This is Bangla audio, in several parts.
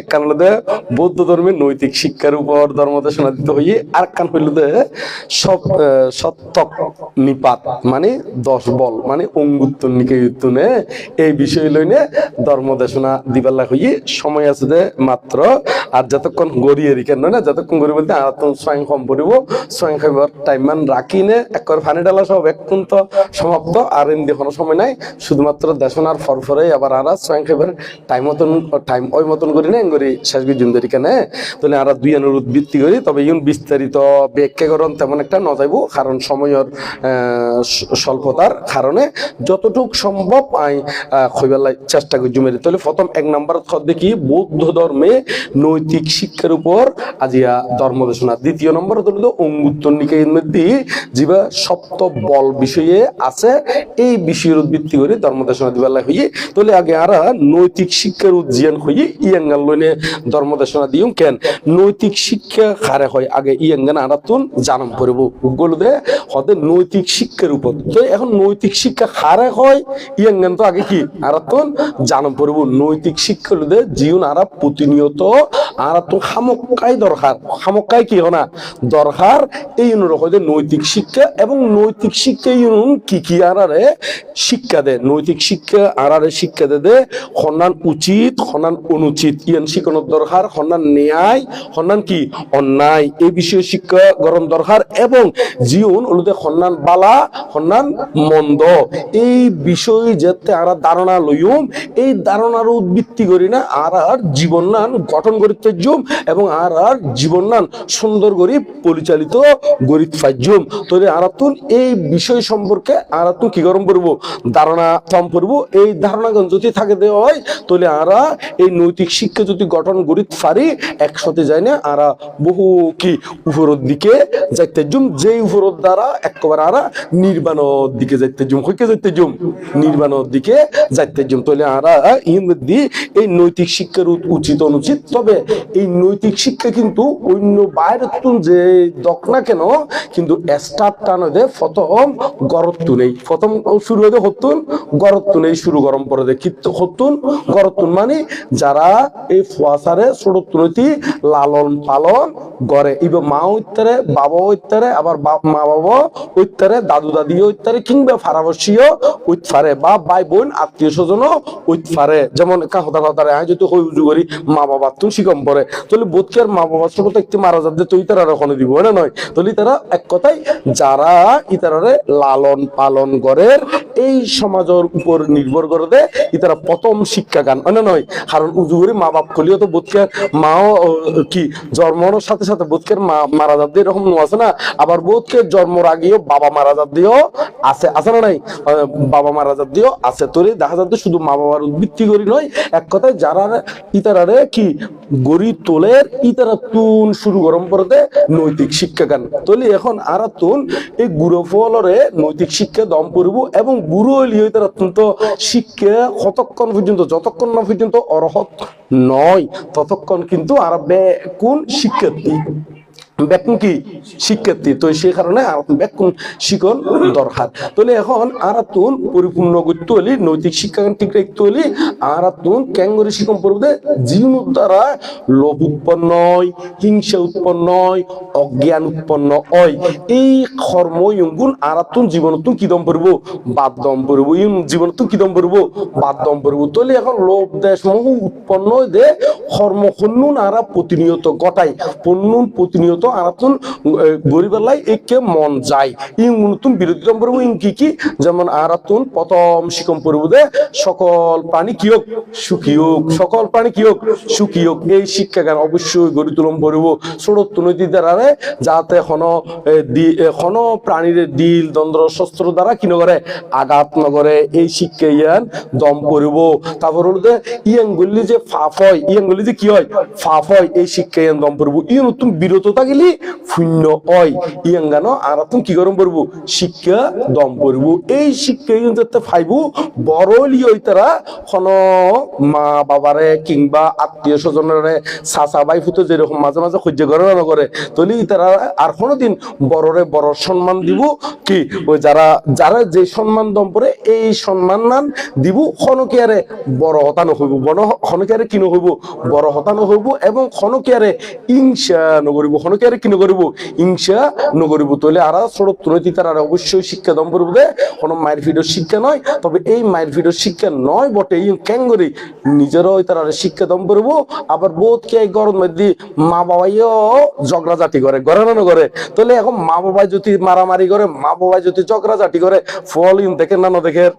এক বৌদ্ধ নৈতিক শিক্ষার উপর ধর্ম দিতে হইয়ে মানে বল মানে এই বিষয় সময় আছে যে মাত্র, আর যতক্ষণ গড়িয়ে রিখেন না, যতক্ষণ গড়ি বলতে আর তখন স্বয়ং কম পড়িব, স্বয়ং খাইবার টাইম মান রাখি নে, একবার ফানি ডালা সব এখন তো সমাপ্ত, আর এমনি কোনো সময় নাই, শুধুমাত্র দেশনার ফরফরে আবার আর, স্বয়ং খাইবার টাইম টাইম ওই মতন করি না করি শেষ ধরি কেন তাহলে আর দুই আনুর উদ্বৃত্তি করি, তবে ইউন বিস্তারিত ব্যাখ্যা করণ তেমন একটা ন যাইব, কারণ সময়ের স্বল্পতার কারণে যতটুক সম্ভব আই খইবেলাই চেষ্টা করি জুমেরি। তাহলে প্রথম এক নাম্বার দেখি, বৌদ্ধ ধর্মে নৈতিক শিক্ষার উপর আজিয়া ধর্ম দেশনা দ্বিতীয় নম্বর হলো অঙ্গুত্তর নিকায়ের মধ্যে যেবা সপ্ত বল বিষয়ে আছে, এই বিষয়ের ভিত্তি করে ধর্ম দেশনা দিবালা হইয়ে। তাহলে আগে আরা নৈতিক শিক্ষার উজ্জিয়ান হইয়ে ইয়াঙ্গান লইনে ধর্ম দেশনা দিও কেন? নৈতিক শিক্ষা খারে হয়? আগে ইয়াঙ্গান আরাতুন জানাম পড়ব গলো দে হতে নৈতিক শিক্ষার উপর। তো এখন নৈতিক শিক্ষা খারে হয়? ইয়াঙ্গান তো আগে কি? আরাতুন জানাম পড়ব নৈতিক শিক্ষা হলো দে জীবন আরা প্রতিনিয়ত আরাতুন খামক্কাই দরকার। খামক্কাই কি হনা? দরকার এই অনুরকম নৈতিক শিক্ষা এবং নৈতিক শিক্ষা ইউন কি কি আরারে শিক্ষা দেয় নৈতিক শিক্ষা আরারে শিক্ষা দে দে সন্ধান উচিত সন্ধান অনুচিত ইয়ান শিখানোর দরকার সন্ধান ন্যায় সন্ধান কি? অন্যায়। এই বিষয়ে শিক্ষা গ্রহণ দরকার এবং জীবন হলুদে সন্ধান বালা সন্ধান মন্দ। এই বিষয় যাতে আরা ধারণা লইম এই ধারণার উদ্বৃত্তি করি না আর আর জীবন নান গঠন করিতে জুম এবং আর আর জীবন নান সুন্দর করে পরিচালিত গরিত ফাইজুম তাহলে আরাতুন, এই বিষয় সম্পর্কে আরাতুন কি গরম করব ধারণা কম করব এই ধারণা যদি থাকে দেওয়া হয় তাহলে আরা এই নৈতিক শিক্ষা যদি গঠন গরিত পারি, একসাথে যাই না আরা বহু কি উপরের দিকে যাইতে জুম যে উপরের দ্বারা একেবারে আরা নির্বাণের দিকে যাইতে জুম। হইকে যাইতে জুম? নির্বাণের দিকে যাইতে জুম। তাহলে আরা ইংরেজি এই নৈতিক শিক্ষার উচিত অনুচিত। তবে এই নৈতিক শিক্ষা কিন্তু অন্য বাইরের তুন যে দক না কেন, কিন্তু স্টার্ট টানো দে প্রথম গরত্তু নেই। প্রথম শুরু হতে হতুন গরত্তু নেই শুরু গরম পরে দে। কিন্তু হতুন গরত্তুন মানে যারা এই ফুয়াশারে ছোটতুনতি লালন পালন করে। ইবে মা উত্তরে বাবা উত্তরে আবার মা বাবা উত্তরে দাদু দাদি উত্তরে কিংবা ফারাবসীয় উৎফারে বা ভাই বোন, আত্মীয় স্বজন উৎফারে যেমন কাহতা কথারে আমি যদি হই উজু করি, মা বাবা তুমি শিকম পরে। তাহলে বোধকে আর মা বাবার সঙ্গে একটি মারা যাবে তুই তারা ওখানে দিব না নয়? তাহলে তারা এক কথাই যারা ইতারারে লালন পালন করের এই সমাজের উপর নির্ভর করে দে ইতারা প্রথম শিক্ষা গান না নয়, কারণ উজু করি মা বাপ কলিও তো বোধকে মাও কি জন্মর সাথে সাথে বোধকের মা মারা যাবে, এরকম আছে না? আবার বোধকে জন্মর আগেও বাবা মারা যাবেও আছে আছে না নাই? বাবা মারা যাবেও আছে। তোরে দেখা যাচ্ছে শুধু মা বাবার উদ্বৃত্তি করি নয়, এক কথায় যারা ইতারারে কি গড়ি তোলের ইতারা তুন শুরু গরম করতে নৈতিক শিক্ষা গান তলি এখন আর তুন এই গুরু ফলরে নৈতিক শিক্ষা দম করব এবং গুরু হইলি হইতে অত্যন্ত শিক্ষা কতক্ষণ পর্যন্ত? যতক্ষণ না পর্যন্ত অরহত নয়, ততক্ষণ কিন্তু আরবে কোন শিক্ষার্থী? বেকুন কি? শিক্ষার্থী। তো সেই কারণে শিকন দরকার। তাহলে এখন পরিপূর্ণ নৈতিক শিক্ষা ঠিক ক্যাঙ্গরি শিকন পড়বে জীবন দ্বারা লোভ উৎপন্ন হয়, হিংসা উৎপন্ন হয়, অজ্ঞান উৎপন্ন হয়। এই কর্ম ইঙ্গুন তুন কিদম পড়ব? বাদ দম পড়ব। ইন জীবন তুন কিদম পড়ব? বাদ দম পড়ব। তাহলে এখন লোভ দেশ মোহ উৎপন্ন দে কর্ম খন্নুন আরা প্রতিনিয়ত গটাই পন্নুন প্রতিনিয়ত আরাতুন গরিবেলাই একে মন যায়। ইং নতুন বিরোধী পড়ব ইং কি কি? যেমন আরাতুন, প্রথম শিকম পড়ব সকল প্রাণী কি হোক, সুখী হোক, সকল প্রাণী কি হোক, সুখী হোক। এই শিক্ষা জ্ঞান অবশ্যই গড়ি তুলম পড়ব ষোড়ত্ব নদী দ্বারা যাতে হন হন প্রাণীর দিল দন্দ্র, শস্ত্র দ্বারা কি নগরে আঘাত নগরে এই শিক্ষা ইয়ান দম পড়ব তারপর হলো যে ইয়াং গল্লি যে ফাফ হয় ইয়াং গল্লি যে কি হয়? ফাফ হয় এই শিক্ষা ইয়ান দম পড়ব ই নতুন বিরত থাকি গেলি শূন্য অয়। ইয়াঙ্গানো আর তুমি কি গরম পড়ব? শিক্ষা দম পড়ব। এই শিক্ষা যাতে ফাইবো। বড় লিয়ে তারা কোন মা বাবারে কিংবা আত্মীয় স্বজনের চাচা বাই ফুটো যেরকম মাঝে মাঝে সহ্য করে না করে, তলি তারা আর কোনোদিন বড়রে বড় সম্মান দিব কি? ওই যারা যারা যে সম্মান দম পরে এই সম্মান নান দিব, খনকিয়ারে বড় হতানো হইব বন খনকিয়ারে কিনো হইব বড় হতানো হইব এবং খনকিয়ারে ইংসা নগরিব করিব ইংসা নগরিব? তুলতি তার আর অবশ্যই শিক্ষা কোনো মায়ের শিক্ষা নয়। তবে এই মায়ের শিক্ষা নয় বটে। ক্যাঙ্গরি নিজেরও শিক্ষা আবার বোধ কে গরম মা বাবাইও ঝগড়া জাতি করে। ঘরে না করে তাহলে এখন মা বাবাই যদি মারামারি করে মা বাবাই যদি ঝগড়া জাতি করে, ফল ইন দেখেন না না দেখেন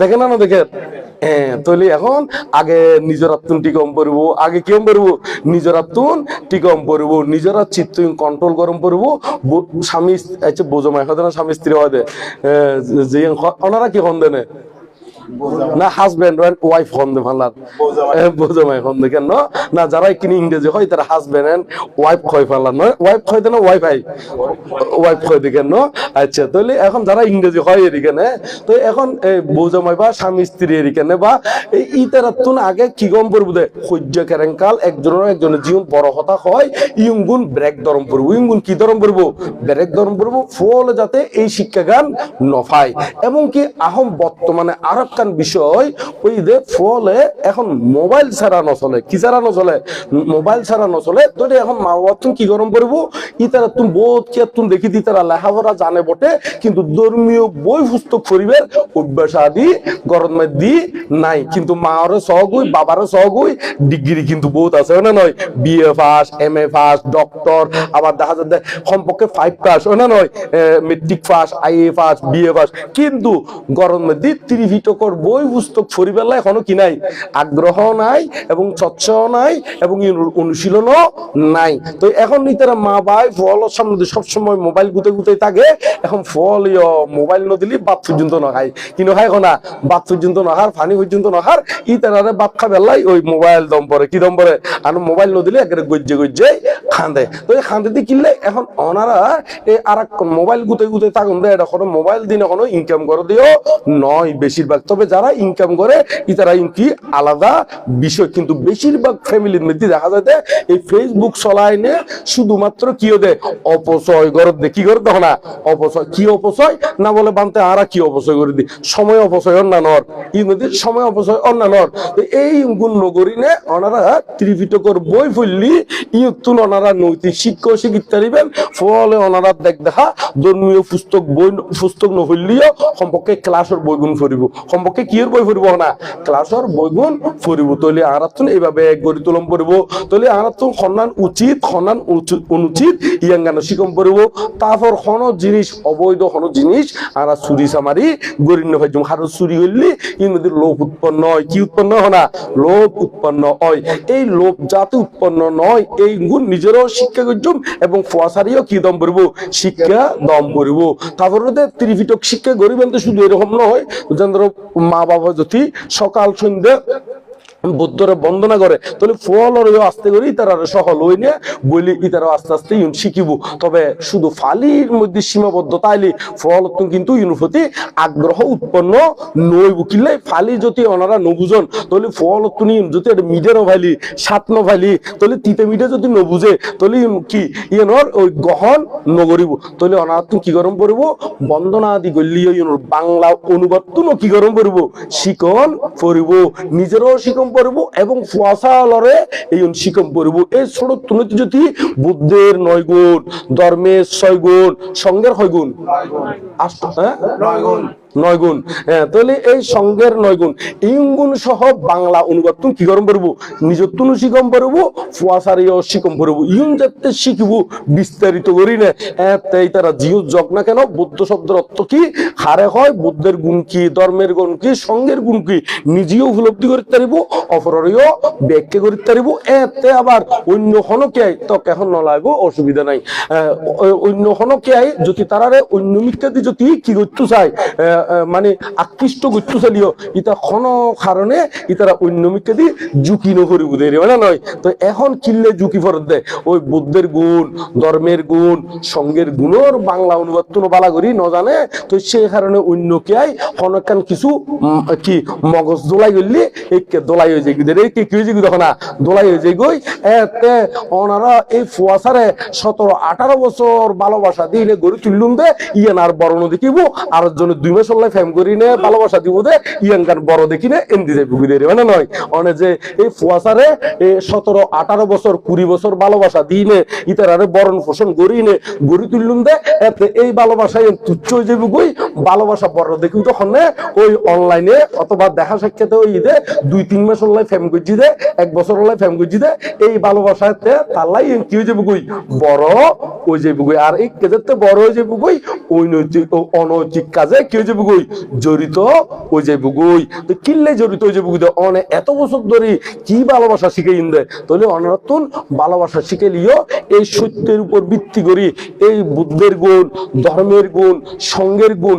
দেখেন না না দেখেন হ্যাঁ তাহলে এখন আগে নিজের আত্মন টিকম পড়ব আগে কিরম পড়ব নিজের আত্মন টিকম পড়ব নিজের চিত্ত কন্ট্রোল গরম পড়ব স্বামী আচ্ছা মাই হতে না স্বামী স্ত্রী হওয়া যে ওনারা কি হন দেনে? না হাজবেন্ড ওয়াইফ হন দে ভালার। বোঝামাই হন দে কেন? না যারা কিনি ইংরেজি হয় তারা হাজবেন্ড এন্ড ওয়াইফ খয় ফালার নয়। ওয়াইফ খয় দেন ওয়াইফ আই। ওয়াইফ দে কেন? আচ্ছা তাহলে এখন যারা ইংরেজি হয় এরিখানে তো এখন বোঝামাই বা স্বামী স্ত্রী এরিখানে বা এই ইতারা তুন আগে কি গম পড়ব দে? সহ্য কেরেঙ্কাল একজনের একজনের জীবন বড় হতা হয় ইয়ুঙ্গুন ব্রেক দরম পড়ব। ইয়ুঙ্গুন কি দরম পড়ব? ব্রেক দরম পড়ব। ফল যাতে এই শিক্ষা গান নফায়। এবং কি আহম বর্তমানে আর একখান বিষয়, ওই যে ফলে এখন মোবাইল ছাড়া নচলে, কি ছাড়া নচলে? মোবাইল ছাড়া নচলে তো এখন মা বাবা তুমি কি গরম করব ইতারা তুমি বোধ কি তুমি দেখি দি তারা লেখাপড়া জানে বটে, কিন্তু ধর্মীয় বই পুস্তক পরিবের অভ্যাস আদি গরম দি নাই। কিন্তু মারে সহগুই বাবারে সহগুই ডিগ্রি কিন্তু বহুত আছে না নয় BA pass M A pass doctor আবার দেখা যাচ্ছে কমপক্ষে ফাইভ পাস না নয় matric pass I A pass BA pass কিন্তু গরম দি ত্রিভিটকর বই পুস্তক পরিবেলা এখনও কি নাই? আগ্রহ নাই এবং স্বচ্ছ নাই এবং অনুশীলনও নাই। তো এখন তারা মা বাই ফল সামনে সবসময় মোবাইল গুতে গুতে থাকে। এখন ফল মোবাইল নদিলি বাদ পর্যন্ত নখায় কিন্তু খাই না বাদ পর্যন্ত নহার ফানি পর্যন্ত নহার ই তারা বাদ খাবেলাই ওই মোবাইল দম পরে। কি দম পরে? আর মোবাইল নদিলে একেবারে গজ্জে গজ্জে খান্দে। তো এই খান্দে দিয়ে কিনলে এখন ওনারা এই আর মোবাইল গুতে গুতে থাকুন এটা কোনো মোবাইল দিন এখনও ইনকাম করে দিও। নয় বেশিরভাগ। তবে যারা ইনকাম করে ইতারা কি আলাদা বিষয়। কিন্তু বেশিরভাগ ফ্যামিলির মধ্যে দেখা যায় এই ফেসবুক চলায় শুধুমাত্র কি দে অপচয় করে দে, কি করে দেখো না? অপচয়, কি অপচয়? না বলে বানতে আরা কি অপচয় করে দি? সময় অপচয় অন্যান্যর ই নদীর সময় অপচয় অন্যান্যর এই গুণ নগরী নে, ওনারা ত্রিপিটকর বই ফেললি ইয়তুন ওনারা নৈতিক শিক্ষক, শিক্ষিত পারিবেন ফলে ওনারা দেখ দেখা, ধর্মীয় পুস্তক বই, পুস্তক নফেললিও সম্পর্কে ক্লাসের বইগুণ ফুরিব কিয়ের বই না? ক্লাসের তৈলে এইভাবে গড়ি তুলম তৈলে উচিত অনুচিত শিকম তারপর হন জিনিস অবৈধ হন জিনিস চুরি হারো চুরি হইলি, ই লোভ উৎপন্ন হয়। কি উৎপন্ন লোভ উৎপন্ন হয়। এই লোভ যাতে উৎপন্ন নয় এই গুণ নিজেরও শিক্ষা করছুম এবং কি দম পড়ব শিক্ষা দম পড়ব তারপরে শিক্ষা গরিবেন তো শুধু এরকম নয় যেন মা বাবা যদি সকাল সন্ধ্যা বুদ্ধরে বন্দনা করে, তাহলে ফল ওর আস্তে করি তারা সহল হই নিয়ে বলি ইতারা আস্তে আস্তে ইউন শিখিব। তবে শুধু ফালির মধ্যে সীমাবদ্ধতা আইলি ফল কিন্তু ইউন প্রতি আগ্রহ উৎপন্ন নইব কিলে ফালি যদি ওনারা নবুজন, তাহলে ফল তুমি যদি মিডেরও ভাইলি সাত ন ভাইলি তাহলে তিতে মিডে যদি নবুঝে তাহলে কি? ইয়নর ওই গহন নগরিব। তাহলে ওনারা তুমি কি গরম পড়ব? বন্দনা আদি গল্লি বাংলা অনুবাদ তুনো কি গরম পড়ব? শিকন পড়ব। নিজেরও শিকন পড়ব এবং ফুয়াশালরে এই শিকম পড়ব। এই ছোট তুলতি যদি বুদ্ধের নয় গুণ ধর্মের ছয় গুণ সঙ্গের হয় গুণ? আস হ্যাঁ? নয় গুণ। হ্যাঁ তাহলে এই সঙ্গের নয় গুণ। এই গুণ সহ বাংলা অনুবাদ তুমি কি গরম পারব নিজের তুনু শিকম পারব ফুয়াশারিও শিকম পারব ইউন যাতে শিখব, বিস্তারিত করি না। তাই তারা জিও জগ না কেন? বুদ্ধ শব্দের অর্থ কি? হারে হয়, বুদ্ধের গুণ কি, ধর্মের গুণ কি, সঙ্গের গুণ কি? নিজেও উপলব্ধি করতে পারিব অপরেও ব্যাখ্যা করতে পারিব। এতে আবার অন্য হনকে তো কেন নলাইব অসুবিধা নাই। অন্য হনকে যদি তারারে অন্য মিথ্যাদি যদি কি করতে চায়? মানে আকৃষ্ট করতে চালিও ইতা কোনো কারণে ইতারা অন্য মিকে দি ঝুঁকি নকরি বুঝে মানে নয় তো এখন কিনলে ঝুঁকি ফরত দেয় ওই বুদ্ধের গুণ ধর্মের গুণ সঙ্গের গুণর বাংলা অনুবাদ তো বালা করি ন জানে তো সেই কারণে অন্য কে আই অনেকখান কিছু কি, মগজ দোলাই গলি, একে দোলাই হয়ে যায় গুদের কি কি হয়ে যায় দেখো না দোলাই হয়ে যায় গই এতে ওনারা এই ফুয়াশারে সতেরো আঠারো বছর ভালোবাসা নে গড়ি তুললুম দে। ইয়ান আর বড় ন দেখিব আর জন্য দুই মাস হল্লাই ফেম করি নে, ভালোবাসা দিব দে বড় দেখি নে এমদি যাই বুকি মানে নয়। অনে যে এই ফুয়াশারে সতেরো, আঠারো বছর, কুড়ি বছর ভালোবাসা দিয়ে নে বরণ পোষণ করি নে, গড়ি তুললুম দে, এতে এই ভালোবাসায় তুচ্ছ হয়ে ভালোবাসা বড় দেখি তখন ওই অনলাইনে অথবা দেখা সাক্ষাতে ওই দে, দুই, তিন মাস হল্লাই ফেম করছি দে, এক বছর হল্লাই ফেম করছি দে, এই ভালোবাসাতে তালাই কি হয়ে যাবে গই বড় হয়ে যাবে গই আর এই কেজেতে বড় হয়ে যাবে গই অনৈতিক অনৈতিক কাজে কি হয়ে যাবে গই জড়িত হয়ে যাবে গই তো কিনলে জড়িত হয়ে যাবে গই তো অনে এত বছর ধরে কি ভালোবাসা শিখে ইন্দে? তাহলে অনরাতন ভালোবাসা শিখে লিও, এই সত্যের উপর ভিত্তি করি। এই বুদ্ধের গুণ, ধর্মের গুণ, সঙ্গের গুণ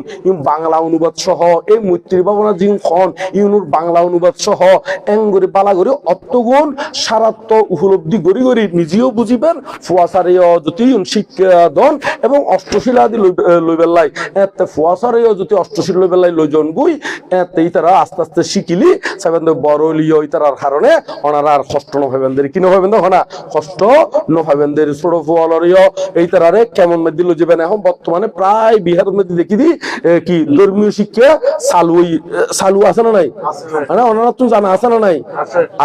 বাংলা অনুবাদ সহ, এই মৈত্রী ভাবনা জিং খন, ইউনুর বাংলা অনুবাদ সহ, এঙ্গরি বালা করে অর্থগুণ সারাত্ম উপলব্ধি করি করি, নিজেও বুঝিবেন ফুয়াশারেও যদি শিক্ষা দন, এবং অষ্টশীলা আদি লইবেলাই এতে ফুয়াশারেও যদি অষ্টশীল লইবেলাই লইজন গুই এতে ইতারা আস্তে আস্তে শিখিলি সেভেন বড় লিও কারণে ওনারা আর কষ্ট কি কষ্ট ছোট ফুয়ালরিও এই তারারে কেমন লইবেন এখন বর্তমানে প্রায় বিহার মধ্যে দেখি দি কি ধর্মীয় শিক্ষা চালু চালু আছে না নাই? মানে ওনারা তো জানা আছে না নাই?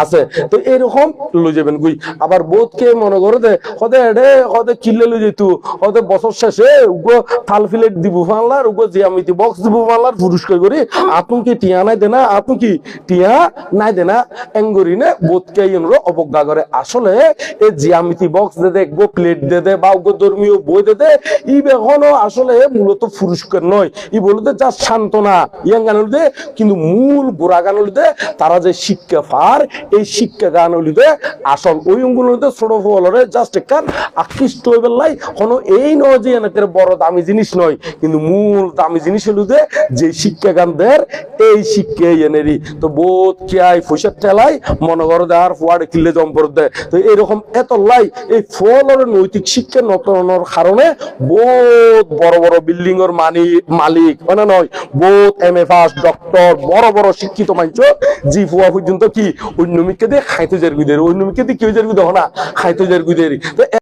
আছে। তো এরকম লই যাবেন গুই আবার বোধকে মনে করে দে হদে এডে হদে কিল্লে লই যেতু হদে বছর শেষে উগো থাল ফিলেট দিব ফানলার উগো জিয়ামিতি বক্স দিব ফানলার পুরস্কার টিয়া নাই দেনা টিয়া নাই দেনা এঙ্গরি নে অবজ্ঞা করে। আসলে জিয়ামিতি বক্স দে দে, গো প্লেট দে দে, বা ধর্মীয় বই দে দে ই বেখনো আসলে মূলত পুরস্কার নয়। ই বলতে যা সান্ত্বনা, ইয়াং কিন্তু মূল গোড়া গান দে তারা যে শিক্ষা ফার এই শিক্ষা গান দে আসল ওই অঙ্গুলতে ছোট ফলরে জাস্ট একখান আকৃষ্ট হইবে লাই কোনো এই নয় যে এনাকে বড় দামি জিনিস নয়, কিন্তু মূল দামি জিনিস হলো যে যে শিক্ষা গান দের এই শিক্ষা এনেরি তো বোধ কিয়াই ফুসের ঠেলাই, মনে করো দেওয়ার ফুয়াড়ে কিনলে জম্পর দেয়। তো এরকম এত লাই, এই ফলর নৈতিক শিক্ষা নতনের কারণে বহুত বড় বড় বিল্ডিং এর মানি, মালিক মানে নয়, বহুত এম এ পাস ডক্টর বড় বড় শিক্ষিত মানছ জি ফুয়া পর্যন্ত কি, অন্য মিকে দিয়ে খাইতে যার গুদের অন্য মিকে দিয়ে কি হয়ে যার গুদের না, খাইতে যার গুদের তো